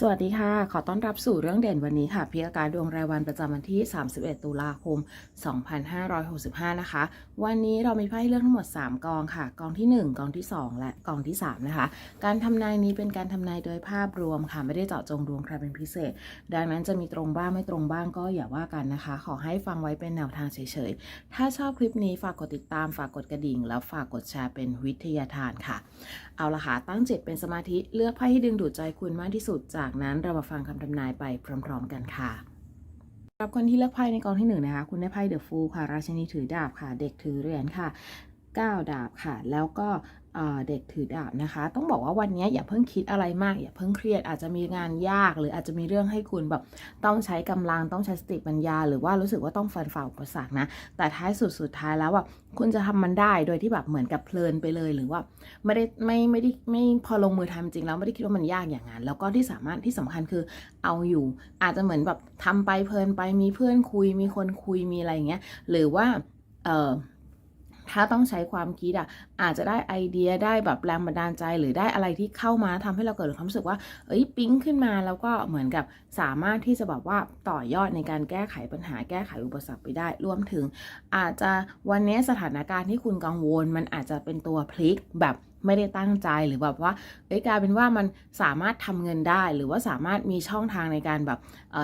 สวัสดีค่ะ ขอต้อนรับสู่เรื่องเด่นวันนี้ค่ะพิยาการดวงรายวันประจำวันที่ 31 ตุลาคม 2565 นะคะ วันนี้เรามีไพ่เลือกทั้งหมด 3 กองค่ะ กองที่ 1 กองที่ 2 และกองที่ 3 นะคะ การทำนายนี้เป็นการทำนายโดยภาพรวมค่ะ ไม่ได้เจาะจงดวงใครเป็นพิเศษ ดังนั้นจะมีตรงบ้างไม่ตรงบ้างก็อย่าว่ากันนะคะ ขอให้ฟังไว้เป็นแนวทางเฉยๆ ถ้าชอบคลิปนี้ฝากกดติดตาม ฝากกดกระดิ่ง แล้วฝากกดแชร์เป็นวิทยาทานค่ะ เอาละค่ะตั้งจิตเป็นสมาธิเลือกไพ่ที่ดึงดูดใจคุณมากที่สุด จากนั้นเรามาฟังคำทำนายไปพร้อม ๆ กันค่ะสำหรับคนที่เลือกไพ่ในกองที่หนึ่งนะคะ คุณได้ไพ่เดอะฟูค่ะ ราชินีถือดาบค่ะ เด็กถือเหรียญค่ะ9ดาบค่ะ แล้วก็ เด็กถือดาบนะคะ ต้องบอกว่าวันนี้อย่าเพิ่งคิดอะไรมาก อย่าเพิ่งเครียดอาจจะมีงานยาก หรืออาจจะมีเรื่องให้คุณแบบต้องใช้กำลังต้องใช้สติปัญญา หรือว่ารู้สึกว่าต้องฟันฝ่าอุปสรรคนะแต่ท้ายสุดสุดท้ายแล้วอะคุณจะทำมันได้โดยที่แบบเหมือนกับเพลินไปเลยหรือว่าไม่ได้ไม่ไม่ได้ไม่พอลงมือทำจริงแล้วไม่ได้คิดว่ามันยากอย่างนั้น แล้วก็ที่สามารถที่สำคัญคือเอาอยู่ อาจจะเหมือนแบบทำไปเพลินไปมีเพื่อนคุยมีคนคุยมีอะไรอย่างเงี้ยหรือว่าเออ ถ้าต้องใช้ความคิดอะอาจจะได้ไอเดียได้แบบแรงบันดาลใจ หรือได้อะไรที่เข้ามาทำให้เราเกิดความรู้สึกว่า เอ้ยปิ๊งขึ้นมาแล้วก็เหมือนกับสามารถที่จะแบบว่าต่อยอดในการแก้ไขปัญหาแก้ไขอุปสรรคไปได้ รวมถึง อาจจะวันนี้สถานการณ์ที่คุณกังวล มันอาจจะเป็นตัวพลิกแบบ ไม่ได้ตั้งใจหรือแบบว่าเอ้ยกลายเป็นว่ามันสามารถทำเงินได้ หรือว่าสามารถมีช่องทางในการแบบ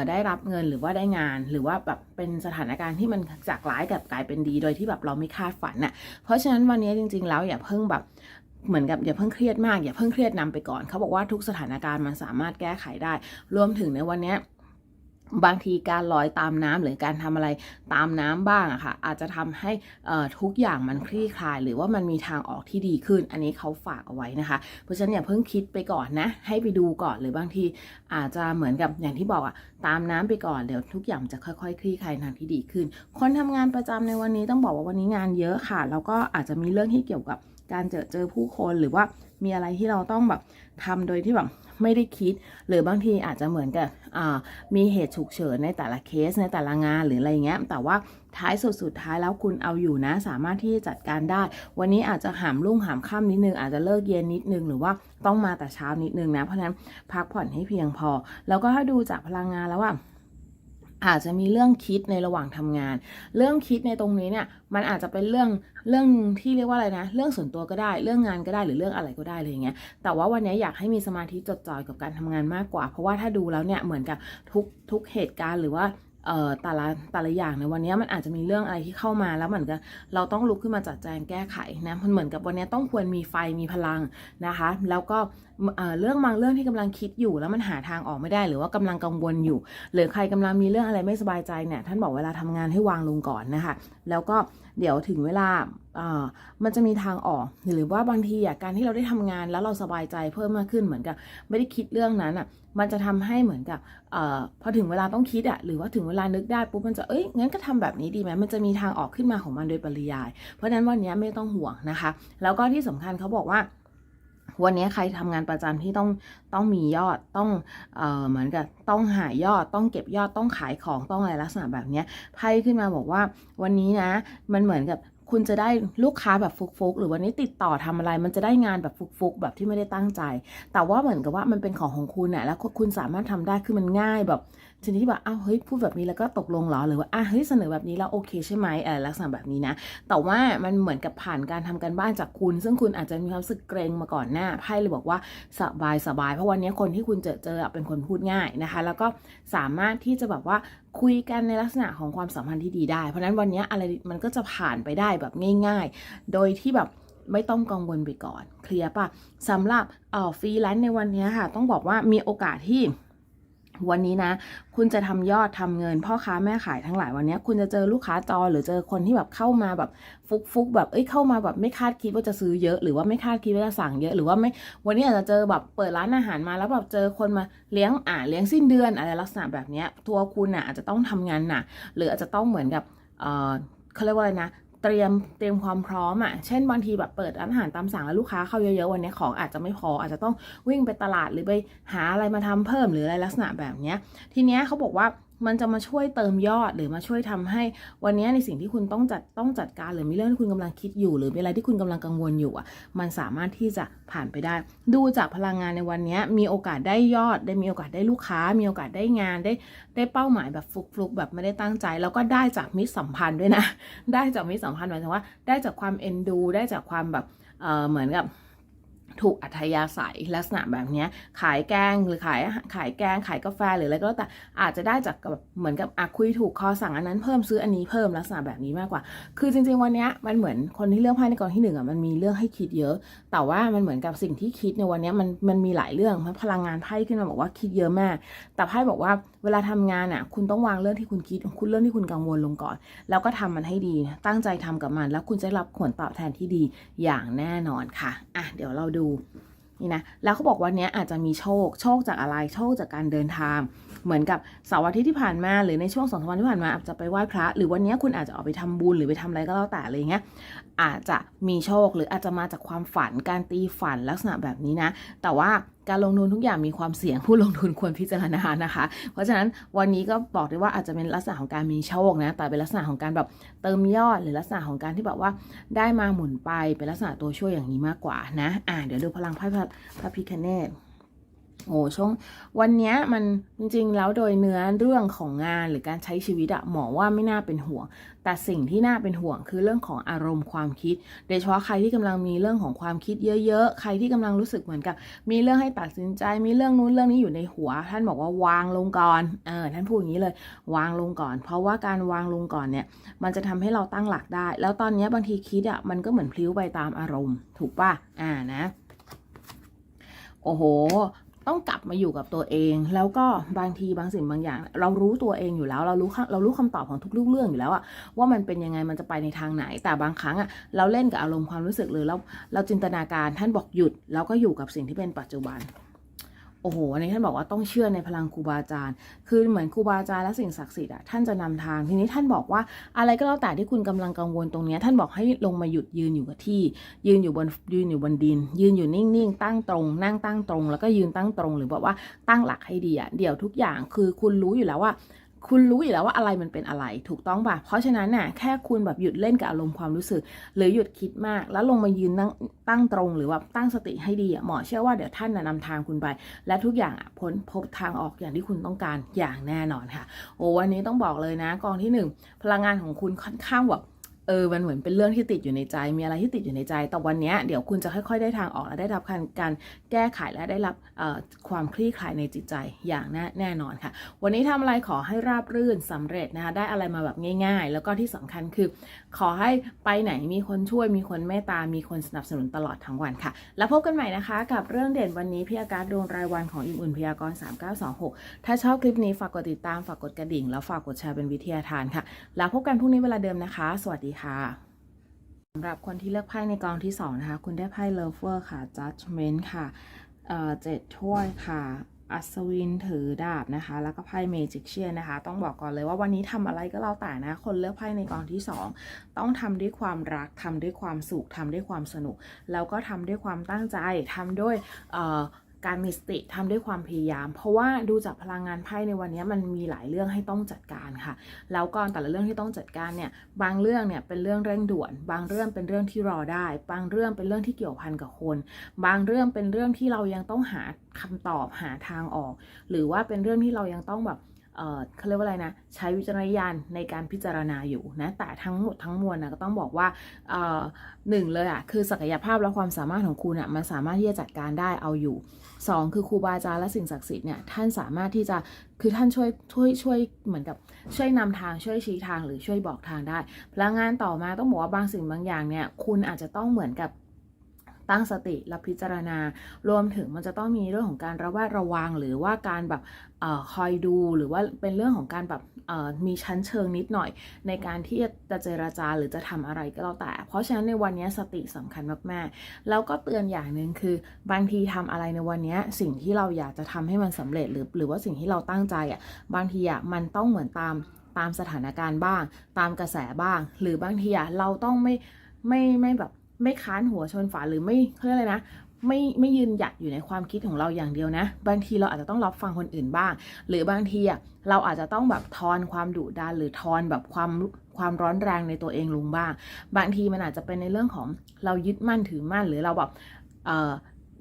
ได้รับเงินหรือว่าได้งาน หรือว่าแบบเป็นสถานการณ์ที่มันจากร้ายกับกลายเป็นดีโดยที่แบบเราไม่คาดฝันน่ะเพราะฉะนั้นวันนี้จริง ๆ แล้วอย่าเพิ่งแบบเหมือนกับอย่าเพิ่งเครียดมากอย่าเพิ่งเครียดนำไปก่อน เขาบอกว่าทุกสถานการณ์มันสามารถแก้ไขได้ รวมถึงในวันนี้ บางทีการลอยตามน้ำหรือการทำอะไรตามน้ำบ้างอะค่ะ อาจจะทำให้ทุกอย่างมันคลี่คลาย หรือว่ามันมีทางออกที่ดีขึ้น อันนี้เขาฝากเอาไว้นะคะ เพราะฉะนั้นอย่าเพิ่งคิดไปก่อนนะ ให้ไปดูก่อนหรือบางทีอาจจะเหมือนกับอย่างที่บอกอะตามน้ำไปก่อนเดี๋ยวทุกอย่างจะค่อยๆ คลี่คลายทางที่ดีขึ้น คนทำงานประจำในวันนี้ต้องบอกว่าวันนี้งานเยอะค่ะ แล้วก็อาจจะมีเรื่องที่เกี่ยวกับการเจอเจอผู้คนหรือว่ามีอะไรที่เราต้องแบบ ทำโดยที่แบบไม่ได้คิด หรือบางทีอาจจะเหมือนกับมีเหตุฉุกเฉินในแต่ละเคสในแต่ละงานหรืออะไรเงี้ย แต่ว่าท้ายสุดสุดท้ายแล้วคุณเอาอยู่นะ สามารถที่จะจัดการได้ วันนี้อาจจะหามรุ่งหามค่ำนิดนึง อาจจะเลิกเย็นนิดนึง หรือว่าต้องมาแต่เช้านิดนึงนะ เพราะฉะนั้นพักผ่อนให้เพียงพอ แล้วก็ถ้าดูจากพลังงานแล้วว่า อาจจะมีเรื่องคิดในระหว่างทำงาน เรื่องคิดในตรงนี้เนี่ย มันอาจจะเป็นเรื่องเรื่องที่เรียกว่าอะไรนะ เรื่องส่วนตัวก็ได้ เรื่องงานก็ได้ หรือเรื่องอะไรก็ได้เลยอย่างเงี้ย แต่ว่าวันนี้อยากให้มีสมาธิจดจ่อยกับการทำงานมากกว่า เพราะว่าถ้าดูแล้วเนี่ย เหมือนกับทุกทุกเหตุการณ์หรือว่าเอ่อแต่ละแต่ละอย่างในวันนี้มันอาจจะมีเรื่องอะไรที่เข้ามาแล้วเหมือนกับเราต้องลุกขึ้นมาจัดแจงแก้ไขนะมันเหมือนกับวันนี้ต้องควรมีไฟมีพลังนะคะ แล้วก็ เรื่องบางเรื่องที่กำลังคิดอยู่แล้วมันหาทางออกไม่ได้ หรือว่ากำลังกังวลอยู่ หรือใครกำลังมีเรื่องอะไรไม่สบายใจเนี่ยท่านบอกเวลาทำงานให้วางลงก่อนนะคะ แล้วก็เดี๋ยวถึงเวลามันจะมีทางออก หรือว่าบางทีอะการที่เราได้ทำงานแล้วเราสบายใจเพิ่มมากขึ้นเหมือนกับ ไม่ได้คิดเรื่องนั้นอะมันจะทำให้เหมือนกับอพอถึงเวลาต้องคิดอะหรือว่าถึงเวลานึกได้ปุ๊บมันจะเอ้ยงั้นก็ทำแบบนี้ดีไหมมันจะมีทางออกขึ้นมาของมันโดยปริยาย เพราะฉะนั้นวันนี้ไม่ต้องห่วงนะคะ แล้วก็ที่สำคัญเขาบอกว่า วันนี้ใครทำงานประจำที่ต้องต้องมียอดต้องเอ่อเหมือนกับต้องหายอดต้องเก็บยอดต้องขายของต้องอะไรลักษณะแบบนี้ไพ่ขึ้นมาบอกว่าวันนี้นะ มันเหมือนกับ คุณจะได้ลูกค้าแบบฟุกๆ หรือวันนี้ติดต่อทำอะไร มันจะได้งานแบบฟุกๆ แบบที่ไม่ได้ตั้งใจ แต่ว่าเหมือนกับว่ามันเป็นของของคุณน่ะแล้วคุณสามารถทำได้คือมันง่ายแบบชนิดที่แบบอ้าวเฮ้ยพูดแบบนี้แล้วก็ตกลงหรอหรือว่าอะเฮ้ยเสนอแบบนี้แล้วโอเคใช่ไหมเออลักษณะแบบนี้นะ แต่ว่ามันเหมือนกับผ่านการทำการบ้านจากคุณ ซึ่งคุณอาจจะมีความรู้สึกเกรงมาก่อนหน้าไพ่เลยบอกว่าสบายสบายเพราะวันนี้คนที่คุณเจอเจอเป็นคนพูดง่ายนะคะ แล้วก็สามารถที่จะแบบว่า คุยกันในลักษณะของความสัมพันธ์ที่ดีได้ เพราะนั้นวันนี้อะไรมันก็จะผ่านไปได้แบบง่าย ๆ โดยที่แบบไม่ต้องกังวลไปก่อน เคลียร์ป่ะสำหรับออฟรีแลนซ์ในวันนี้ค่ะ ต้องบอกว่ามีโอกาสที่ วันนี้นะ คุณจะทำยอดทำเงิน พ่อค้าแม่ขายทั้งหลายวันนี้ คุณจะเจอลูกค้าจอหรือเจอคนที่แบบเข้ามาแบบฟุกฟุกๆแบบเอ้ยเข้ามาแบบไม่คาดคิดว่าจะซื้อเยอะหรือว่าไม่คาดคิดว่าจะสั่งเยอะหรือว่าไม่วันนี้อาจจะเจอแบบเปิดร้านอาหารมาแล้วแบบเจอคนมาเลี้ยงอ่าเลี้ยงสิ้นเดือนอะไรลักษณะแบบเนี้ยตัวคุณน่ะอาจจะต้องทำงานหนักหรืออาจจะต้องเหมือนกับเออเขาเรียกว่าอะไรนะ เตรียมเตรียมความพร้อมอะ่ะ เช่นบางทีแบบเปิดร้านอาหารตามสั่งแล้วลูกค้าเข้าเยอะๆวันนี้ของอาจจะไม่พออาจจะต้องวิ่งไปตลาดหรือไปหาอะไรมาทำเพิ่มหรืออะไรลักษณะแบบเนี้ยทีเนี้ยเขาบอกว่า มันจะมาช่วยเติมยอดหรือมาช่วยทำให้วันนี้ในสิ่งที่คุณต้องจัดต้องจัดการหรือมีเรื่องที่คุณกำลังคิดอยู่ หรือมีอะไรที่คุณกำลังกังวลอยู่อะ มันสามารถที่จะผ่านไปได้ ดูจากพลังงานในวันนี้มีโอกาสได้ยอด ได้มีโอกาสได้ลูกค้า มีโอกาสได้งานได้ได้เป้าหมายแบบฟลุกๆแบบไม่ได้ตั้งใจ แล้วก็ได้จากมิตรสัมพันธ์ด้วยนะ ได้จากมิตรสัมพันธ์หมายถึงว่า ได้จากความเอ็นดู ได้จากความแบบเออเหมือนกับ ถูกอัธยาศัยลักษณะแบบนี้ขายแกงหรือขายขายแกงขายกาแฟหรืออะไรก็แล้วแต่อาจจะได้จากแบบเหมือนกับอะคุยถูกคอสั่งอันนั้นเพิ่มซื้ออันนี้เพิ่มลักษณะแบบนี้มากกว่า คือจริง ๆ วันนี้มันเหมือนคนที่เลือกไพ่ในกองที่หนึ่งอะมันมีเรื่องให้คิดเยอะ แต่ว่ามันเหมือนกับสิ่งที่คิดในวันนี้มันมันมีหลายเรื่องเพราะพลังงานไพ่ขึ้นมาบอกว่าคิดเยอะมาก แต่ไพ่บอกว่า เวลาทำงานอะ คุณต้องวางเรื่องที่คุณคิด คุณเรื่องที่คุณกังวลลงก่อน แล้วก็ทำมันให้ดีตั้งใจทำกับมัน แล้วคุณจะรับผลตอบแทนที่ดีอย่างแน่นอนค่ะอะเดี๋ยวเราดูนี่นะแล้วเขาบอกวันนี้อาจจะมีโชค โชคจากอะไร โชคจากการเดินทาง เหมือนกับเสาร์อาทิตย์ที่ผ่านมา หรือในช่วงสองสามวันที่ผ่านมาอาจจะไปไหว้พระ หรือวันนี้คุณอาจจะออกไปทำบุญหรือไปทำอะไรก็แล้วแต่อะไรเงี้ย อาจจะมีโชคหรืออาจจะมาจากความฝัน การตีฝันลักษณะแบบนี้นะ แต่ว่า การลงทุนทุกอย่างมีความเสี่ยงผู้ลงทุนควรพิจารณานะคะ เพราะฉะนั้นวันนี้ก็บอกได้ว่าอาจจะเป็นลักษณะของการมีโชคนะแต่เป็นลักษณะของการแบบเติมยอดหรือลักษณะของการที่แบบว่าได้มาหมุนไปเป็นลักษณะตัวช่วยอย่างนี้มากกว่านะอ่าเดี๋ยวดูพลังไพ่พระพิคเนต โอ้ช่วงวันเนี้ยมันจริงๆ แล้วโดยเนื้อเรื่องของงานหรือการใช้ชีวิตอะหมอว่าไม่น่าเป็นห่วง แต่สิ่งที่น่าเป็นห่วงคือเรื่องของอารมณ์ความคิด โดยเฉพาะใครที่กำลังมีเรื่องของความคิดเยอะๆ ใครที่กำลังรู้สึกเหมือนกับ มีเรื่องให้ตัดสินใจ มีเรื่องนู้นเรื่องนี้อยู่ในหัว ท่านบอกว่าวางลงก่อนเออท่านพูดอย่างนี้เลยวางลงก่อน เพราะว่าการวางลงก่อนเนี่ยมันจะทำให้เราตั้งหลักได้ แล้วตอนเนี้ยบางทีคิดอะมันก็เหมือนพลิ้วไปตามอารมณ์ ถูกป่ะอ่านะโอ้โห ต้องกลับมาอยู่กับตัวเอง แล้วก็บางทีบางสิ่งบางอย่าง เรารู้ตัวเองอยู่แล้ว เรารู้เรารู้คำตอบของทุกเรื่องอยู่แล้วอะว่ามันเป็นยังไงมันจะไปในทางไหน แต่บางครั้งอะเราเล่นกับอารมณ์ความรู้สึกหรือเราเราจินตนาการท่านบอกหยุด แล้วก็อยู่กับสิ่งที่เป็นปัจจุบัน โอ้โหอันนี้ท่านบอกว่าต้องเชื่อในพลังครูบาอาจารย์ คือเหมือนครูบาอาจารย์และสิ่งศักดิ์สิทธิ์อะท่านจะนำทาง ทีนี้ท่านบอกว่าอะไรก็แล้วแต่ที่คุณกำลังกังวลตรงเนี้ยท่านบอกให้ลงมาหยุดยืนอยู่กับที่ ยืนอยู่บนยืนอยู่บนดิน ยืนอยู่นิ่งๆ ตั้งตรง นั่งตั้งตรง แล้วก็ยืนตั้งตรง หรือบอกว่าตั้งหลักให้ดีอะเดี๋ยวทุกอย่างคือคุณรู้อยู่แล้วว่า คุณรู้อยู่แล้วว่าอะไรมันเป็นอะไร ถูกต้องป่ะ เพราะฉะนั้นน่ะแค่คุณแบบหยุดเล่นกับอารมณ์ความรู้สึก หรือหยุดคิดมาก แล้วลงมายืนตั้งตั้งตรงหรือว่าตั้งสติให้ดีอะหมอเชื่อว่าเดี๋ยวท่านน่ะนำทางคุณไป และทุกอย่างอะพ้นพบทางออกอย่างที่คุณต้องการอย่างแน่นอนค่ะ โอ้วันนี้ต้องบอกเลยนะกองที่หนึ่งพลังงานของคุณค่อนข้างแบบ เออมันเหมือนเป็นเรื่องที่ติดอยู่ในใจ มีอะไรที่ติดอยู่ในใจ แต่วันนี้เดี๋ยวคุณจะค่อยๆได้ทางออกและได้รับการการแก้ไขและได้รับความคลี่คลายในจิตใจอย่างแน่แน่นอนค่ะ วันนี้ทำอะไรขอให้ราบรื่นสำเร็จนะคะได้อะไรมาแบบง่าย ๆ แล้วก็ที่สำคัญคือ ขอให้ไปไหนมีคนช่วยมีคนเมตตา มีคนสนับสนุนตลอดทั้งวันค่ะ แล้วพบกันใหม่นะคะ กับเรื่องเด่นวันนี้พี่อาการดวงรายวันของอิ่มอุ่นพยากรณ์3926 ถ้าชอบคลิปนี้ฝากกดติดตามฝากกดกระดิ่ง แล้วฝากกดแชร์เป็นวิทยาทานค่ะ แล้วพบกันพรุ่งนี้เวลาเดิมนะคะ สวัสดีค่ะสำหรับคนที่เลือกไพ่ในกองที่2นะคะ คุณได้ไพ่ Lover ค่ะ Judgment ค่ะเอ่อเจ็ดถ้วยค่ะอัศวินถือดาบนะคะ แล้วก็ไพ่เมจิกเชียนนะคะ ต้องบอกก่อนเลยว่าวันนี้ทำอะไรก็แล้วแต่นะ คนเลือกไพ่ในกองที่ 2 ต้องทำด้วยความรักทำด้วยความสุขทำด้วยความสนุก แล้วก็ทำด้วยความตั้งใจทำด้วยเอ่อ การมีสติทำด้วยความพยายาม เพราะว่าดูจากพลังงานไพ่ในวันนี้มันมีหลายเรื่องให้ต้องจัดการค่ะ แล้วก็แต่ละเรื่องที่ต้องจัดการเนี่ยบางเรื่องเนี่ยเป็นเรื่องเร่งด่วน บางเรื่องเป็นเรื่องที่รอได้ บางเรื่องเป็นเรื่องที่เกี่ยวพันกับคน บางเรื่องเป็นเรื่องที่เรายังต้องหาคำตอบหาทางออก หรือว่าเป็นเรื่องที่เรายังต้องแบบเออเขาเรียกว่าอะไรนะ ใช้วิจารณญาณในการพิจารณาอยู่นะ แต่ทั้งหมดทั้งมวลนะก็ต้องบอกว่าเออหนึ่งเลยอะคือศักยภาพและความสามารถของคุณอะมันสามารถที่จะจัดการได้เอาอยู่ สองคือครูบาอาจารย์และสิ่งศักดิ์สิทธิ์เนี่ยท่านสามารถที่จะคือท่านช่วยช่วยช่วยเหมือนกับช่วยนำทางช่วยชี้ทางหรือช่วยบอกทางได้พลังงานต่อมาต้องบอกว่าบางสิ่งบางอย่างเนี่ยคุณอาจจะต้องเหมือนกับ ตั้งสติและพิจารณา รวมถึงมันจะต้องมีเรื่องของการระแวดระวังหรือว่าการแบบออคอยดูหรือว่าเป็นเรื่องของการแบบมีชั้นเชิงนิดหน่อย ในการที่จะเจรจาหรือจะทำอะไรก็แล้วแต่ เพราะฉะนั้นในวันนี้สติสำคัญมากๆ แล้วก็เตือนอย่างหนึ่งคือบางทีทำอะไรในวันนี้สิ่งที่เราอยากจะทำให้มันสำเร็จหรือหรือว่าสิ่งที่เราตั้งใจอะบางทีอะมันต้องเหมือนตามตามสถานการณ์บ้าง ตามกระแสบ้าง หรือบางทีอะเราต้องไม่ไม่ไม่แบบ ไม่ค้านหัวชนฝาหรือไม่เขาเรียกอะไรนะไม่ไม่ยืนหยัดอยู่ในความคิดของเราอย่างเดียวนะ บางทีเราอาจจะต้องรับฟังคนอื่นบ้าง หรือบางทีอะเราอาจจะต้องแบบทอนความดุดันหรือทอนแบบความความร้อนแรงในตัวเองลงบ้าง บางทีมันอาจจะเป็นในเรื่องของเรายึดมั่นถือมั่นหรือเราแบบเอ่อ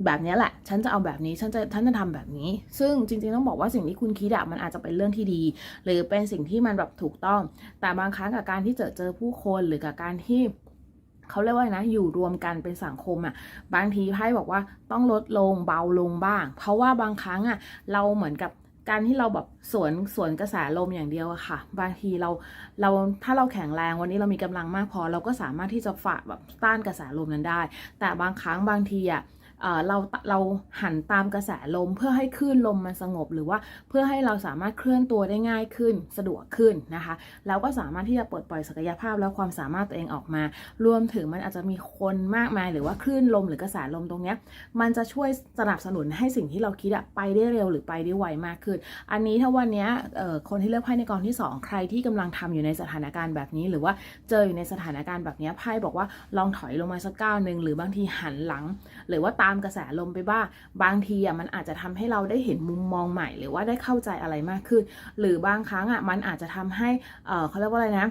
แบบนี้แหละ ฉันจะเอาแบบนี้ ฉันจะฉันจะทำแบบนี้ ซึ่งจริงๆต้องบอกว่าสิ่งที่คุณคิดอะมันอาจจะเป็นเรื่องที่ดี หรือเป็นสิ่งที่มันแบบถูกต้อง แต่บางครั้งกับการที่เจอเจอผู้คนหรือกับการที่ เขาเรียกว่าไงนะอยู่รวมกันเป็นสังคมอะ่ะบางทีไพ่บอกว่าต้องลดลงเบาลงบ้าง เพราะว่าบางครั้งอะ่ะเราเหมือนกับการที่เราแบบสวนสวนกระแสลมอย่างเดียวอะค่ะ บางทีเราเราถ้าเราแข็งแรงวันนี้เรามีกำลังมากพอ เราก็สามารถที่จะฝ่าแบบต้านกระแสลมนั้นได้ แต่บางครั้งบางทีอะ เราเราหันตามกระแสลมเพื่อให้คลื่นลมมันสงบ หรือว่าเพื่อให้เราสามารถเคลื่อนตัวได้ง่ายขึ้นสะดวกขึ้นนะคะเราก็สามารถที่จะปลดปล่อยศักยภาพและความสามารถตัวเองออกมา รวมถึงมันอาจจะมีคนมากมาย หรือว่าคลื่นลมหรือกระแสลมตรงเนี้ยมันจะช่วยสนับสนุนให้สิ่งที่เราคิดอะไปได้เร็วหรือไปได้ไวมากขึ้น อันนี้ถ้าวันเนี้ยคนที่เลือกไพ่ในกองที่ 2 ใครที่กำลังทำอยู่ในสถานการณ์แบบนี้ หรือว่าเจออยู่ในสถานการณ์แบบเนี้ยไพ่บอกว่าลองถอยลงมาสักก้าวหนึ่งหรือบางทีหันหลัง หรือว่าตาามกระแสลมไปบ้างบางทีอะมันอาจจะทำให้เราได้เห็นมุมมองใหม่ หรือว่าได้เข้าใจอะไรมากขึ้น หรือบางครั้งอะมันอาจจะทำให้เออเขาเรียกว่าอะไรนะ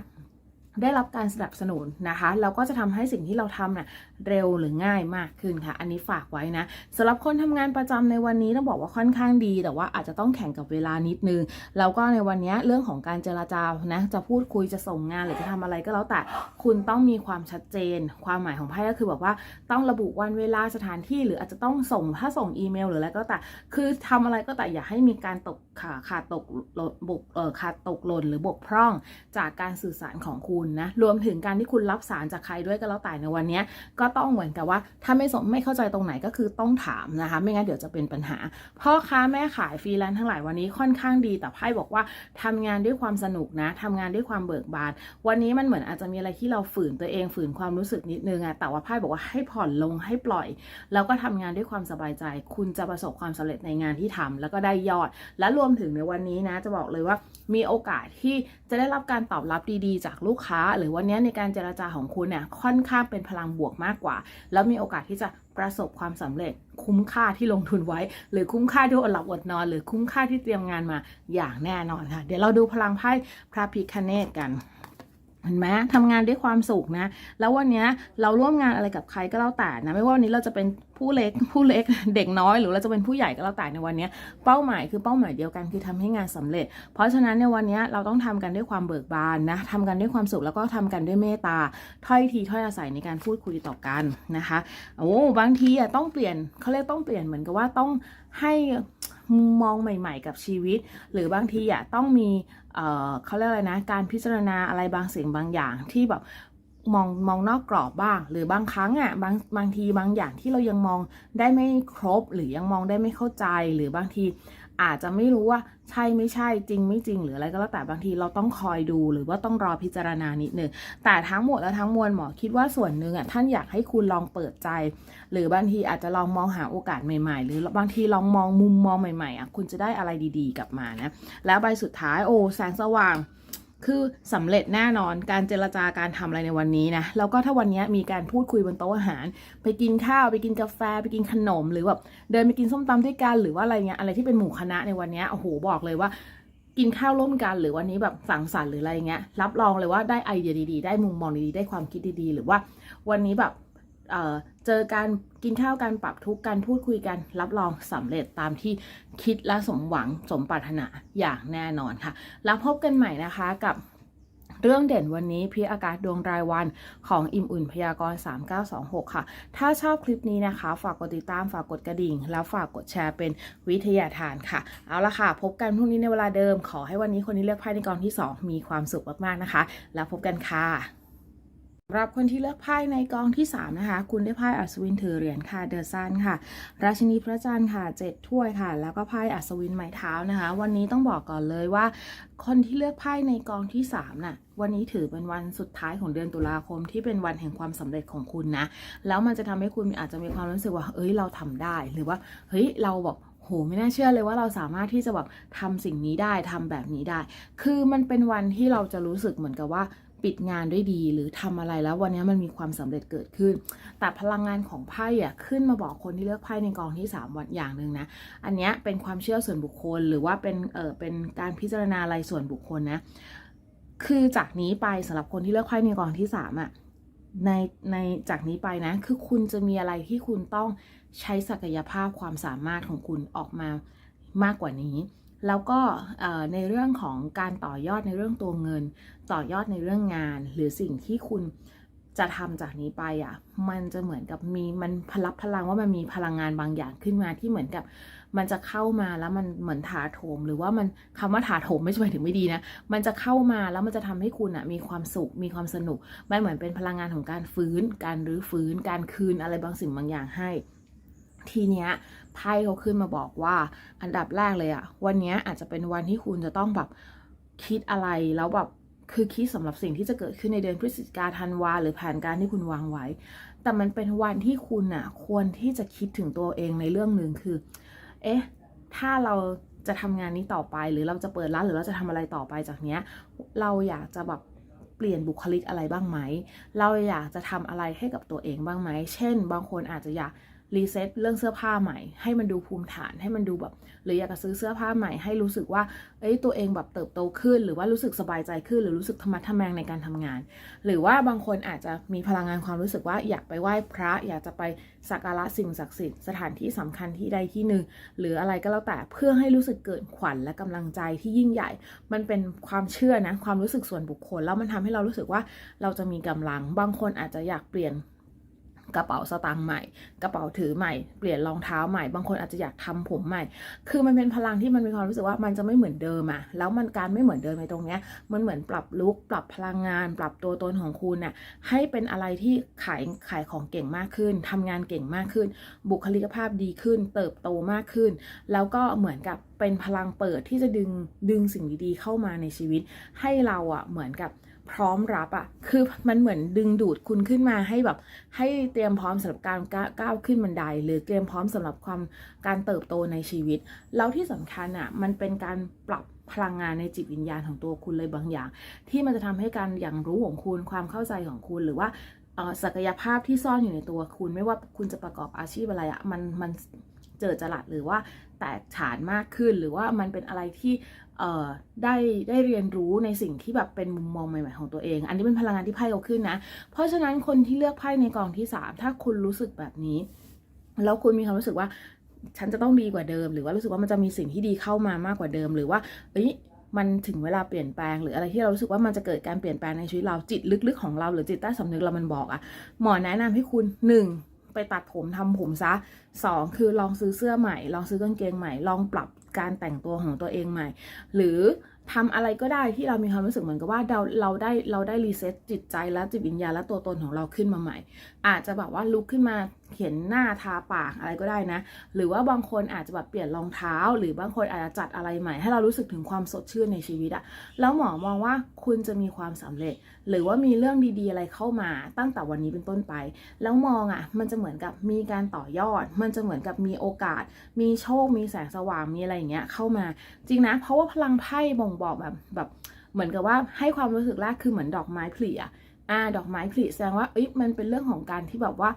ได้รับการสนับสนุนนะคะแล้วก็จะทำให้สิ่งที่เราทำน่ะ เร็วหรือง่ายมากขึ้นค่ะ อันนี้ฝากไว้นะสำหรับคนทำงานประจำในวันนี้ต้องบอกว่าค่อนข้างดี แต่ว่าอาจจะต้องแข่งกับเวลานิดนึง แล้วก็ในวันนี้เรื่องของการเจราจานะจะพูดคุยจะส่งงานหรือจะทำอะไรก็แล้วแต่คุณต้องมีความชัดเจน ความหมายของไพ่ก็คือแบบว่าต้องระบุวันเวลาสถานที่หรืออาจจะต้องส่งถ้าส่งอีเมล หรืออะไรก็แต่คือทำอะไรก็แต่อย่าให้มีการตกขาขาดตกหล่นบกเอ่อขาดตกหล่นหรือบกพร่องจากการสื่อสารของคุณนะรวมถึงการที่คุณรับสารจากใครด้วยก็แล้วแต่ในวันนี้ก็ต้องเหมือนกับว่า ถ้าไม่สมไม่เข้าใจตรงไหนก็คือต้องถามนะคะ ไม่งั้นเดี๋ยวจะเป็นปัญหา พ่อค้าแม่ขายฟรีแลนซ์ทั้งหลายวันนี้ค่อนข้างดี แต่ไพ่บอกว่าทำงานด้วยความสนุกนะทำงานด้วยความเบิกบาน วันนี้มันเหมือนอาจจะมีอะไรที่เราฝืนตัวเองฝืนความรู้สึกนิดนึงอะแต่ว่าไพ่บอกว่าให้ผ่อนลงให้ปล่อย แล้วก็ทำงานด้วยความสบายใจ คุณจะประสบความสำเร็จในงานที่ทำแล้วก็ได้ยอด และรวมถึงในวันนี้นะ จะบอกเลยว่ามีโอกาสที่ จะได้รับการตอบรับดีๆ จากลูกค้า หรือวันนี้ในการเจรจาของคุณเนี่ยค่อนข้างเป็นพลังบวกมากกว่า แล้วมีโอกาสที่จะประสบความสำเร็จคุ้มค่าที่ลงทุนไว้ หรือคุ้มค่าที่อดหลับอดนอน หรือคุ้มค่าที่เตรียมงานมาอย่างแน่นอนค่ะ เดี๋ยวเราดูพลังไพ่พระพิคเนตกัน เห็นไหมทำงานด้วยความสุขนะ แล้ววันนี้เราร่วมงานอะไรกับใครก็แล้วแต่นะ ไม่ว่าวันนี้เราจะเป็นผู้เล็ก ผู้เล็ก เด็กน้อย หรือเราจะเป็นผู้ใหญ่ก็แล้วแต่ในวันนี้ เป้าหมายคือเป้าหมายเดียวกันคือทำให้งานสำเร็จ เพราะฉะนั้นในวันนี้เราต้องทำกันด้วยความเบิกบานนะทำกันด้วยความสุขแล้วก็ทำกันด้วยเมตตา ถ้อยทีถ้อยอาศัยในการพูดคุยต่อกันนะคะ โอ้บางทีอะต้องเปลี่ยนเขาเรียกต้องเปลี่ยนเหมือนกับว่าต้องให้มุมมองใหม่ ๆ กับชีวิต หรือบางทีอะต้องมี เอ่อเขาเรียกอะไรนะ การพิจารณาอะไรบางสิ่งบางอย่างที่แบบมองมองนอกกรอบบ้าง หรือบางครั้งอะบางบางทีบางอย่างที่เรายังมองได้ไม่ครบ หรือยังมองได้ไม่เข้าใจ หรือบางที อาจจะไม่รู้ว่าใช่ไม่ใช่จริงไม่จริงหรืออะไรก็แล้วแต่บางทีเราต้องคอยดูหรือว่าต้องรอพิจารณานิดนึงแต่ทั้งหมดและทั้งมวลหมอคิดว่าส่วนหนึ่งอะท่านอยากให้คุณลองเปิดใจ หรือบางทีอาจจะลองมองหาโอกาสใหม่ ๆ หรือบางทีลองมองมุมมองใหม่ๆอะคุณจะได้อะไรดีๆกลับมานะแล้วใบสุดท้ายโอ้แสงสว่าง คือสำเร็จแน่นอนการเจรจาการทำอะไรในวันนี้นะแล้วก็ถ้าวันนี้มีการพูดคุยบนโต๊ะอาหาร ไปกินข้าวไปกินกาแฟ ไปกินขนม หรือแบบเดินไปกินส้มตำด้วยกันหรือว่าอะไรเงี้ยอะไรที่เป็นหมู่คณะในวันนี้โอ้โหบอกเลยว่ากินข้าวร่วมกันหรือวันนี้แบบสังสรรค์หรืออะไรเงี้ยรับรองเลยว่าได้ไอเดียดีๆ ได้มุมมองดีๆ ได้ความคิดดีๆ หรือว่าวันนี้แบบ เเจอการกินข้าวกันปรับทุกกันพูดคุยกันรับรองสำเร็จตามที่คิดและสมหวังสมปรารถนาอย่างแน่นอนค่ะ แล้วพบกันใหม่นะคะกับเรื่องเด่นวันนี้พิอากาศดวงรายวันของอิ่มอุ่นพยากรณ์ 3926 ค่ะ ถ้าชอบคลิปนี้นะคะ ฝากกดติดตาม ฝากกดกระดิ่ง แล้วฝากกดแชร์เป็นวิทยาทานค่ะ เอาละค่ะ พบกันพรุ่งนี้ในเวลาเดิม ขอให้วันนี้คนที่เลือกไพ่ในกองที่ 2 มีความสุขมาก ๆ นะคะ แล้วพบกันค่ะ สำหรับคนที่เลือกไพ่ในกองที่ 3 นะคะ คุณได้ไพ่อัศวินถือเหรียญค่ะเดอะซันค่ะ ราชินีพระจันทร์ค่ะเจ็ดถ้วยค่ะ แล้วก็ไพ่อัศวินไม้เท้านะคะ วันนี้ต้องบอกก่อนเลยว่า คนที่เลือกไพ่ในกองที่3น่ะวันนี้ถือเป็นวันสุดท้ายของเดือนตุลาคมที่เป็นวันแห่งความสำเร็จของคุณนะ แล้วมันจะทำให้คุณอาจจะมีความรู้สึกว่า เอ้ยเราทำได้หรือว่าเฮ้ยเราแบบโหไม่น่าเชื่อเลยว่าเราสามารถที่จะแบบทำสิ่งนี้ได้ทำแบบนี้ได้ คือมันเป็นวันที่เราจะรู้สึกเหมือนกับว่า ปิดงานด้วยดีหรือทำอะไรแล้ววันนี้มันมีความสำเร็จเกิดขึ้น แต่พลังงานของไพ่อะขึ้นมาบอกคนที่เลือกไพ่ในกองที่ 3 วันอย่างหนึ่งนะ อันนี้เป็นความเชื่อส่วนบุคคลหรือว่าเป็นเออเป็นการพิจารณาอะไรส่วนบุคคลนะ คือจากนี้ไปสำหรับคนที่เลือกไพ่ในกองที่3อะในในจากนี้ไปนะ คือคุณจะมีอะไรที่คุณต้องใช้ศักยภาพความสามารถของคุณออกมามากกว่านี้แล้วก็ในเรื่องของการต่อยอดในเรื่องตัวเงิน ต่อยอดในเรื่องงาน หรือสิ่งที่คุณจะทำจากนี้ไปอะ่ะ มันจะเหมือนกับมีมันพลับพลังว่ามันมีพลังงานบางอย่างขึ้นมาที่เหมือนกับ มันจะเข้ามาแล้วมันเหมือนถาโถม หรือว่ามันคำว่าถาโถมไม่ใช่หมายถึงไม่ดีนะ มันจะเข้ามาแล้วมันจะทำให้คุณอะมีความสุขมีความสนุก มันเหมือนเป็นพลังงานของการฟื้น การรื้อฟื้น การคืนอะไรบางสิ่งบางอย่างให้ทีเนี้ยไพ่เขาขึ้นมาบอกว่าอันดับแรกเลยอะวันเนี้ยอาจจะเป็นวันที่คุณจะต้องแบบคิดอะไรแล้วแบบ คือคิดสำหรับสิ่งที่จะเกิดขึ้นในเดือนพฤศจิกาธันวาหรือแผนการที่คุณวางไว้ แต่มันเป็นวันที่คุณอะควรที่จะคิดถึงตัวเองในเรื่องหนึ่งคือ เอ๊ะ ถ้าเราจะทำงานนี้ต่อไป หรือเราจะเปิดร้านหรือเราจะทำอะไรต่อไปจากเนี้ย เราอยากจะแบบเปลี่ยนบุคลิกอะไรบ้างไหม เราอยากจะทำอะไรให้กับตัวเองบ้างไหม เช่น บางคนอาจจะอยาก รีเซ็ตเรื่องเสื้อผ้าใหม่ ให้มันดูภูมิฐานให้มันดูแบบ หรืออยากจะซื้อเสื้อผ้าใหม่ ให้รู้สึกว่าเอ้ยตัวเองแบบเติบโตขึ้น หรือว่ารู้สึกสบายใจขึ้น หรือรู้สึกธรรมะทแมงในการทำงาน หรือว่าบางคนอาจจะมีพลังงานความรู้สึกว่าอยากไปไหว้พระ อยากจะไปสักการะสิ่งศักดิ์สิทธิ์สถานที่สำคัญที่ใดที่หนึ่งหรืออะไรก็แล้วแต่เพื่อให้รู้สึกเกิดขวัญและกำลังใจที่ยิ่งใหญ่ มันเป็นความเชื่อนะความรู้สึกส่วนบุคคลแล้วมันทำให้เรารู้สึกว่าเราจะมีกำลัง บางคนอาจจะอยากเปลี่ยน กระเป๋าสตางค์ใหม่ กระเป๋าถือใหม่ เปลี่ยนรองเท้าใหม่ บางคนอาจจะอยากทำผมใหม่ คือมันเป็นพลังที่มันมีความรู้สึกว่ามันจะไม่เหมือนเดิมอะแล้วมันการไม่เหมือนเดิมในตรงเนี้ย มันเหมือนปรับลุกปรับพลังงาน ปรับตัวตนของคุณน่ะ ให้เป็นอะไรที่ขายขายของเก่งมากขึ้นทำงานเก่งมากขึ้น บุคลิกภาพดีขึ้น เติบโตมากขึ้น แล้วก็เหมือนกับเป็นพลังเปิดที่จะดึงดึงสิ่งดีๆเข้ามาในชีวิต ให้เราอะเหมือนกับ พร้อมรับอะคือมันเหมือนดึงดูดคุณขึ้นมาให้แบบ ให้เตรียมพร้อมสำหรับการก้าวขึ้นบันได หรือเตรียมพร้อมสำหรับความการเติบโตในชีวิต แล้วที่สำคัญอะมันเป็นการปรับพลังงานในจิตวิญญาณของตัวคุณเลยบางอย่าง ที่มันจะทำให้การอย่างรู้ของคุณความเข้าใจของคุณหรือว่าศักยภาพที่ซ่อนอยู่ในตัวคุณ ไม่ว่าคุณจะประกอบอาชีพอะไรอะมันมันเจอจรัสหรือว่าแตกฉานมากขึ้นหรือว่ามันเป็นอะไรที่ ได้ได้เรียนรู้ในสิ่งที่แบบเป็นมุมมองใหม่ๆของตัวเอง อันนี้เป็นพลังงานที่ไพ่เอาขึ้นนะ เพราะฉะนั้นคนที่เลือกไพ่ในกองที่ 3 ถ้าคุณรู้สึกแบบนี้ แล้วคุณมีความรู้สึกว่าฉันจะต้องดีกว่าเดิม หรือว่ารู้สึกว่ามันจะมีสิ่งที่ดีเข้ามามากกว่าเดิม หรือว่าเอ้ยมันถึงเวลาเปลี่ยนแปลงหรืออะไรที่เรารู้สึกว่ามันจะเกิดการเปลี่ยนแปลงในชีวิตเราจิตลึกๆของเราหรือจิตใต้สำนึกเรามันบอกอะหมอแนะนำให้คุณหนึ่ง ไปตัดผมทำผมซะสองคือลองซื้อเสื้อใหม่ ลองซื้อกางเกงใหม่ ลองปรับการแต่งตัวของตัวเองใหม่ หรือทำอะไรก็ได้ที่เรามีความรู้สึกเหมือนกับว่าเราเราได้เราได้รีเซ็ตจิตใจและจิตวิญญาณและตัวตนของเราขึ้นมาใหม่อาจจะแบบว่าลุกขึ้นมาเขียนหน้าทาปากอะไรก็ได้นะ หรือว่าบางคนอาจจะแบบเปลี่ยนรองเท้า หรือบางคนอาจจะจัดอะไรใหม่ ให้เรารู้สึกถึงความสดชื่นในชีวิตอะแล้วหมอมองว่าคุณจะมีความสำเร็จ หรือว่ามีเรื่องดีๆอะไรเข้ามาตั้งแต่วันนี้เป็นต้นไป แล้วมองอะมันจะเหมือนกับมีการต่อยอด มันจะเหมือนกับมีโอกาส มีโชค มีแสงสว่าง มีอะไรอย่างเงี้ยเข้ามา จริงนะ เพราะว่าพลังไพ่บ่งบอกแบบแบบเหมือนกับว่าให้ความรู้สึกแรกคือเหมือนดอกไม้ผลิอะ อ่าดอกไม้ผลิแสดงว่าเอ้ยมันเป็นเรื่องของการที่แบบว่า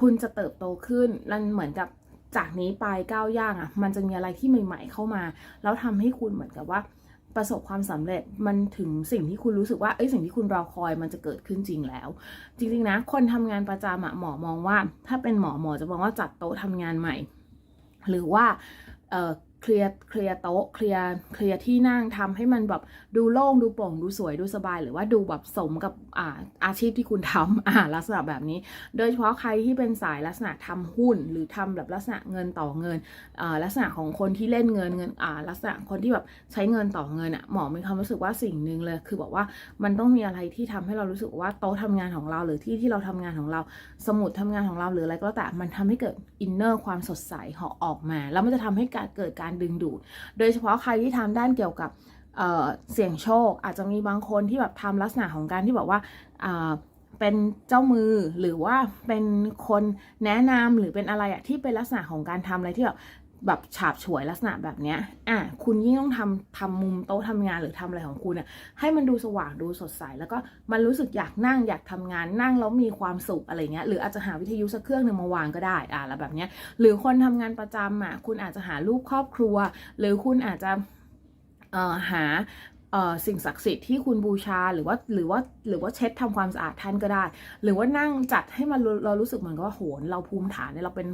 คุณจะเติบโตขึ้นมันเหมือนกับจากนี้ไปก้าวย่างอะ่ะ มันจะมีอะไรที่ใหม่ ๆ เข้ามา แล้วทำให้คุณเหมือนกับว่าประสบความสำเร็จมันถึงสิ่งที่คุณรู้สึกว่าเอ้ยสิ่งที่คุณรอคอยมันจะเกิดขึ้นจริงแล้ว จริงๆนะ คนทำงานประจำอะหมอมองว่า ถ้าเป็นหมอหมอจะมองว่าจัดโต๊ะทำงานใหม่ หรือว่าเออเคลียร์เคลียร์โต๊ะเคลียร์เคลียร์ที่นั่งทำให้มันแบบดูโล่งดูโปร่งดูสวยดูสบาย หรือว่าดูแบบสมกับอ่าอาชีพที่คุณทำอ่าลักษณะแบบนี้ โดยเฉพาะใครที่เป็นสายลักษณะทำหุ้น หรือทำแบบลักษณะเงินต่อเงินอ่าลักษณะของคนที่เล่นเงินเงินอ่าลักษณะคนที่แบบใช้เงินต่อเงินอะหมอมีความรู้สึกว่าสิ่งหนึ่งเลย คือบอกว่ามันต้องมีอะไรที่ทำให้เรารู้สึกว่าโต๊ะทำงานของเรา หรือที่ที่เราทำงานของเรา สมุดทำงานของเราหรืออะไรก็แล้วแต่มันทำให้เกิดอินเนอร์ความสดใสเหาะออกมา แล้วมันจะทำให้เกิดการดึงดูดโดยเฉพาะใครที่ทำด้านเกี่ยวกับ เเสี่ยงโชค อาจจะมีบางคนที่แบบทำลักษณะของการที่แบบว่าเป็นเจ้ามือหรือว่าเป็นคนแนะนำหรือเป็นอะไรอะที่เป็นลักษณะของการทำอะไรที่แบบแบบฉาบฉวยลักษณะแบบเนี้ย อะ คุณยิ่งต้องทำทำมุมโต๊ะทำงานหรือทำอะไรของคุณเนี่ยให้มันดูสว่างดูสดใส แล้วก็มันรู้สึกอยากนั่งอยากทำงานนั่งแล้วมีความสุขอะไรเงี้ย หรืออาจจะหาวิทยุสักเครื่องหนึ่งมาวางก็ได้ อะแล้วแบบเนี้ย หรือคนทำงานประจำอะ คุณอาจจะหารูปครอบครัว หรือคุณอาจจะ หาสิ่งศักดิ์สิทธิ์ที่คุณบูชาหรือว่าหรือว่าหรือว่าเช็ดทำความสะอาดท่านก็ได้ หรือว่านั่งจัดให้มันเราเรารู้สึกเหมือนกับว่าโหนเราภูมิฐานเนี่ยเราเป็น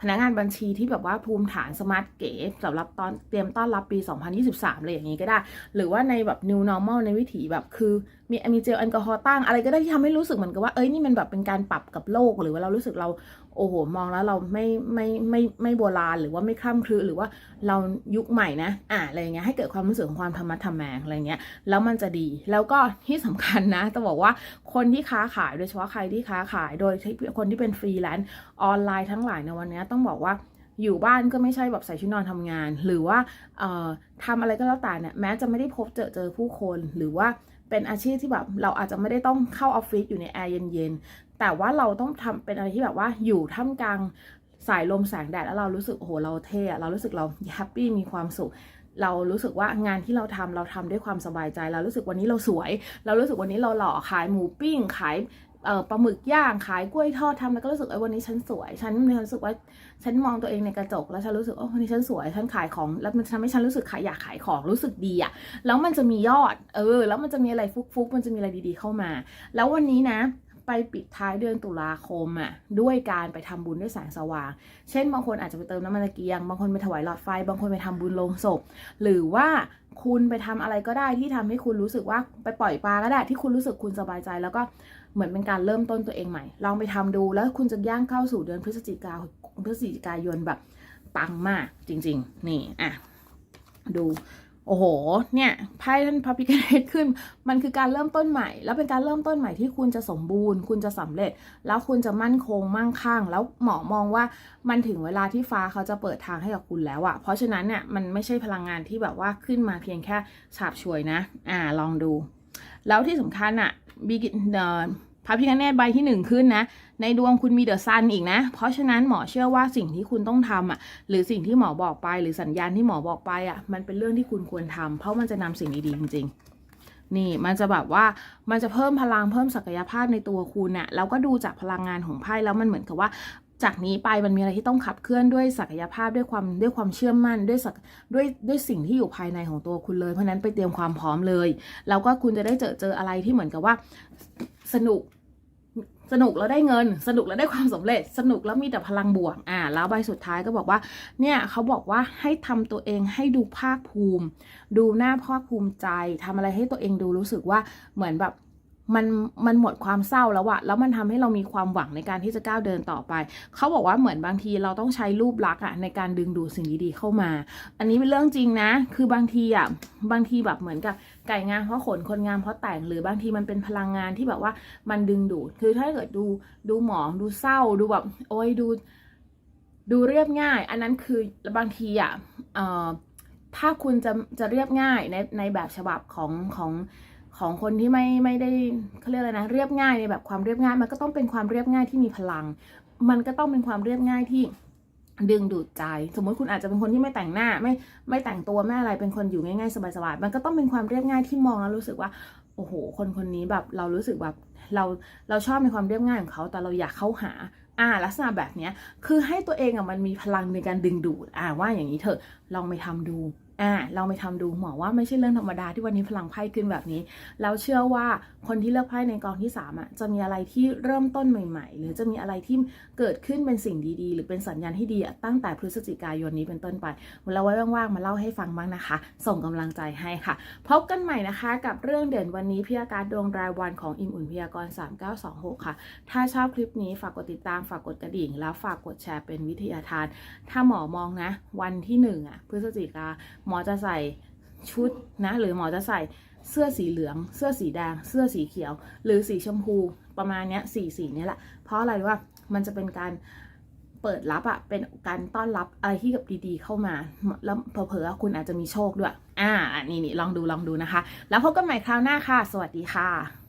พนักงานบัญชีที่แบบว่าภูมิฐานสมาร์ทเก๋สำหรับตอนเตรียมต้อนรับปี 2023อะไรอย่างนี้ก็ได้ หรือว่าในแบบ new normal ในวิถีแบบคือมีมีเจลแอลกอฮอล์ตั้งอะไรก็ได้ที่ทำให้รู้สึกเหมือนกับว่าเอ้ยนี่มันแบบเป็นการปรับกับโลก หรือว่าเรารู้สึกเรา โอ้โหมองแล้วเราไม่ไม่ไม่ไม่โบราณหรือว่าไม่คล่ำคลือหรือว่าเรายุคใหม่นะอ่าอะไรเงี้ยให้เกิดความรู้สึกของความธรรมะธรรมแมงอะไรเงี้ยแล้วมันจะดีแล้วก็ที่สำคัญนะต้องบอกว่าคนที่ค้าขายโดยเฉพาะใครที่ค้าขายโดยคนที่เป็นฟรีแลนซ์ออนไลน์ทั้งหลายในวันนี้ต้องบอกว่าอยู่บ้านก็ไม่ใช่แบบใส่ชุดนอนทำงาน หรือว่าเอ่อทำอะไรก็แล้วแต่เนี่ยแม้จะไม่ได้พบเจอเจอผู้คนหรือว่าเป็นอาชีพที่แบบเราอาจจะไม่ได้ต้องเข้าออฟฟิศอยู่ในแอร์เย็น แต่ว่าเราต้องทำเป็นอะไรที่แบบว่าอยู่ท่ามกลางสายลมแสงแดดแล้วเรารู้สึกโอ้โหเราเท่อะเรารู้สึกเราแฮปปี้มีความสุขเรารู้สึกว่างานที่เราทำเราทำด้วยความสบายใจ เรารู้สึกวันนี้เราสวย เรารู้สึกวันนี้เราหล่อขายหมูปิ้ง ขายปลาหมึกย่างขายกล้วยทอดทำแล้วก็รู้สึกไอ้วันนี้ฉันสวย ฉันมีความรู้สึกว่าฉันมองตัวเองในกระจก แล้วฉันรู้สึกโอ้วันนี้ฉันสวยฉันขายของ แล้วมันทำให้ฉันรู้สึกขายอยากขายของรู้สึกดีอะแล้วมันจะมียอดเออ แล้วมันจะมีอะไรฟุกๆมันจะมีอะไรดีๆเข้ามา แล้ววันนี้นะ ไปปิดท้ายเดือนตุลาคมอะด้วยการไปทำบุญด้วยแสงสว่าง เช่นบางคนอาจจะไปเติมน้ำมันตะเกียง บางคนไปถวายหลอดไฟ บางคนไปทำบุญลงศพ หรือว่าคุณไปทำอะไรก็ได้ที่ทำให้คุณรู้สึกว่าไปปล่อยปลาก็ได้ที่คุณรู้สึกคุณสบายใจ แล้วก็เหมือนเป็นการเริ่มต้นตัวเองใหม่ ลองไปทำดูแล้วคุณจะย่างเข้าสู่เดือนพฤศจิกาพฤศจิกายนแบบปังมากจริง ๆ นี่อะดู โอ้โห เนี่ยไพ่ท่านพระพิฆเนศขึ้น มันคือการเริ่มต้นใหม่ แล้วเป็นการเริ่มต้นใหม่ที่คุณจะสมบูรณ์ คุณจะสำเร็จ แล้วคุณจะมั่นคงมั่งคั่ง แล้วหมอมองว่ามันถึงเวลาที่ฟ้าเขาจะเปิดทางให้กับคุณแล้วอะเพราะฉะนั้นเนี่ยมันไม่ใช่พลังงานที่แบบว่าขึ้นมาเพียงแค่ฉาบฉวยนะ อ่าลองดู แล้วที่สำคัญอะบีกิเอ่อ พระพิฆเนศใบที่หนึ่งขึ้นนะ ในดวงคุณมีเดอะซันอีกนะ เพราะฉะนั้นหมอเชื่อว่าสิ่งที่คุณต้องทำอะ หรือสิ่งที่หมอบอกไป หรือสัญญาณที่หมอบอกไปอะ มันเป็นเรื่องที่คุณควรทำเพราะมันจะนำสิ่งดีๆจริง ๆ นี่มันจะแบบว่ามันจะเพิ่มพลังเพิ่มศักยภาพในตัวคุณน่ะแล้วก็ดูจากพลังงานของไพ่แล้วมันเหมือนกับว่า จากนี้ไปมันมีอะไรที่ต้องขับเคลื่อนด้วยศักยภาพด้วยความด้วยความเชื่อมั่นด้วยศักด้วยด้วยสิ่งที่อยู่ภายในของตัวคุณเลย เพราะนั้นไปเตรียมความพร้อมเลย แล้วก็คุณจะได้เจอเจออะไรที่เหมือนกับว่าสนุกสนุกแล้วได้เงิน สนุกแล้วได้ความสำเร็จ สนุกแล้วมีแต่พลังบวกอ่าแล้วใบสุดท้ายก็บอกว่า เนี่ยเขาบอกว่าให้ทำตัวเองให้ดูภาคภูมิ ดูหน้าภาคภูมิใจทำอะไรให้ตัวเองดูรู้สึกว่าเหมือนแบบ มันมันหมดความเศร้าแล้วอะแล้วมันทำให้เรามีความหวังในการที่จะก้าวเดินต่อไป เขาบอกว่าเหมือนบางทีเราต้องใช้รูปลักษณ์อะในการดึงดูดสิ่งดีๆเข้ามา อันนี้เป็นเรื่องจริงนะ คือบางทีอะบางทีแบบเหมือนกับไก่งามเพราะขนคนงามเพราะแต่งหรือบางทีมันเป็นพลังงานที่แบบว่ามันดึงดูด คือถ้าเกิดดูดูหมองดูเศร้าดูแบบโอ้ยดู ดูเรียบง่าย อันนั้นคือบางทีอะเอ่อถ้าคุณจะจะเรียบง่ายในในแบบฉบับของของ ของคนที่ไม่ไม่ได้เขาเรียกอะไรนะเรียบง่ายในแบบความเรียบง่าย มันก็ต้องเป็นความเรียบง่ายที่มีพลัง มันก็ต้องเป็นความเรียบง่ายที่ดึงดูดใจ สมมติคุณอาจจะเป็นคนที่ไม่แต่งหน้าไม่ไม่แต่งตัวไม่อะไรเป็นคนอยู่ง่ายๆสบายๆมันก็ต้องเป็นความเรียบง่ายที่มองแล้วรู้สึกว่าโอ้โห คนคนนี้แบบเรารู้สึกแบบเราเราชอบในความเรียบง่ายของเขาแต่เราอยากเข้าหาอ่าลักษณะแบบเนี้ยคือให้ตัวเองอะมันมีพลังในการดึงดูดอ่าว่าอย่างนี้เถอะลองไปทำดู อ่าลองไปทำดูหมอว่าไม่ใช่เรื่องธรรมดาที่วันนี้พลังไพ่ขึ้นแบบนี้แล้วเชื่อว่าคนที่เลือกไพ่ในกองที่สามอะจะมีอะไรที่เริ่มต้นใหม่ ๆ หรือจะมีอะไรที่เกิดขึ้นเป็นสิ่งดีๆ หรือเป็นสัญญาณที่ดีตั้งแต่พฤศจิกายนนี้เป็นต้นไปแล้วไว้ว่างๆมาเล่าให้ฟังบ้างนะคะ ส่งกำลังใจให้ค่ะพบกันใหม่นะคะ กับเรื่องเด่นวันนี้พยากรณ์ดวงรายวันของอิมอุ่นพยากรณ์3926 ค่ะ ถ้าชอบคลิปนี้ฝากกดติดตามฝากกดกระดิ่ง แล้วฝากกดแชร์เป็นวิทยาทาน ถ้าหมอมองนะ วันที่หนึ่งอะพฤศจิกาหมอจะใส่ชุดนะ หรือหมอจะใส่เสื้อสีเหลือง เสื้อสีแดง เสื้อสีเขียว หรือสีชมพูประมาณเนี้ยสีสีนี้แหละ เพราะอะไรว่ามันจะเป็นการเปิดรับอะเป็นการต้อนรับอะไรที่กับดีๆเข้ามา แล้วเผลอๆคุณอาจจะมีโชคด้วย อ่า นี่นี่ลองดูลองดูนะคะ แล้วพบกันใหม่คราวหน้าค่ะ สวัสดีค่ะ